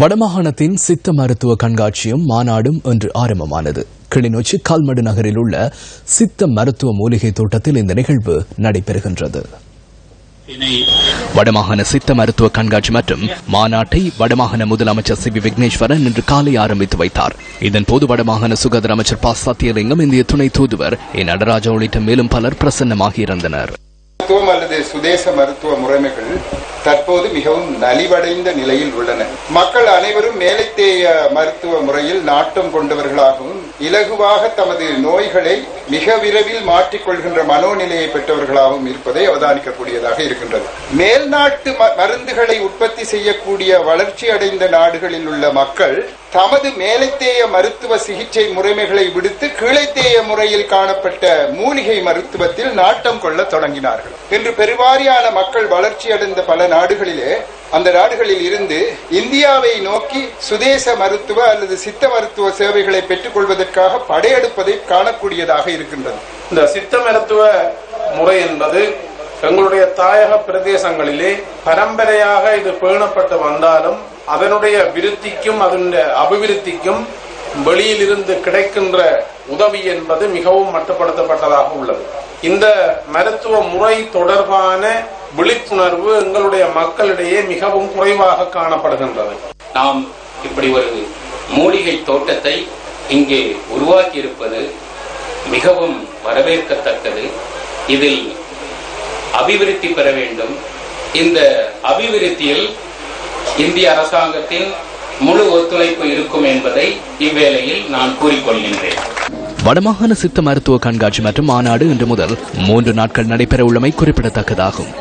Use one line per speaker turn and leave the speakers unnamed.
வடமாகாணத்தின் சித்த மருத்துவ கண்காட்சியும் மாநாடும் இன்று ஆரம்பமானது. கிளிநொச்சி கால்மடு நகரில் உள்ள சித்த மருத்துவ மூலிகை தோட்டத்தில் இந்த நிகழ்வு நடைபெறுகின்றது. வடமாகாண சித்த மருத்துவ கண்காட்சி மற்றும் மாநாட்டை வடமாகாண முதலமைச்சர் சி வி விக்னேஸ்வரன் இன்று காலை ஆரம்பித்து வைத்தார். இதன்போது வடமாகாண சுகாதார அமைச்சர் ப. சத்தியலிங்கம் இந்திய துணை தூதுவர் எ நடராஜா உள்ளிட்ட மேலும் பலர் பிரசன்னமாக இருந்தனர்
மருத்துவம் அல்லது சுதேச மருத்துவ முறைமைகள் தற்போது மிகவும் நலிவடைந்த நிலையில் உள்ளன. மக்கள் அனைவரும் மேலைத்தேய மருத்துவ முறையில் நாட்டம் கொண்டவர்களாகவும் இலகுவாக தமது நோய்களை மிக விரைவில் மாற்றிக்கொள்கின்ற மனோநிலையை பெற்றவர்களாகவும் இருப்பதை அவதானிக்கக்கூடியதாக இருக்கின்றது. மேல்நாட்டு ம- மருந்துகளை உற்பத்தி செய்யக்கூடிய வளர்ச்சி அடைந்த நாடுகளில் உள்ள மக்கள் தமது மேலைத்தேய மருத்துவ சிகிச்சை முறைமைகளை விடுத்து கீழைத்தேய முறையில் காணப்பட்ட மூலிகை மருத்துவத்தில் நாட்டம் கொள்ள தொடங்கினார்கள். இன்று பெருவாரியான மக்கள் வளர்ச்சி அடைந்த பல நாடுகளிலே அந்த நாடுகளில் இருந்து இந்தியாவை நோக்கி சுதேச மருத்துவ அல்லது சித்த மருத்துவ சேவைகளை பெற்றுக் கொள்வதற்காக படையெடுப்பதை காணக்கூடியதாக இருக்கின்றது.
இந்த சித்த மருத்துவ முறை என்பது எங்களுடைய தாயக பிரதேசங்களிலே பரம்பரையாக இது பேணப்பட்டு வந்தாலும் அதனுடைய விருத்திக்கும் அதனுடைய அபிவிருத்திக்கும் வெளியிலிருந்து கிடைக்கின்ற உதவி என்பது மிகவும் மட்டுப்படுத்தப்பட்டதாக உள்ளது. இந்த மருத்துவ முறை தொடர்பான விழிப்புணர்வு எங்களுடைய மக்களிடையே மிகவும் குறைவாக காணப்படுகின்றது.
நாம் இப்படி ஒரு மூலிகை தோட்டத்தை இங்கே உருவாக்கி இருப்பது மிகவும் வரவேற்கத்தக்கது. இதில் அபிவிருத்தி பெற வேண்டும். இந்த அபிவிருத்தியில் இந்திய அரசாங்கத்தின் முழு ஒத்துழைப்பு இருக்கும் என்பதை இவ்வேளையில் நான் கூறிக்கொள்கின்றேன்.
வடமாகாண சித்த மருத்துவ கண்காட்சி மற்றும் மாநாடு இன்று முதல் மூன்று நாட்கள் நடைபெற உள்ளமை குறிப்பிடத்தக்கதாகும்.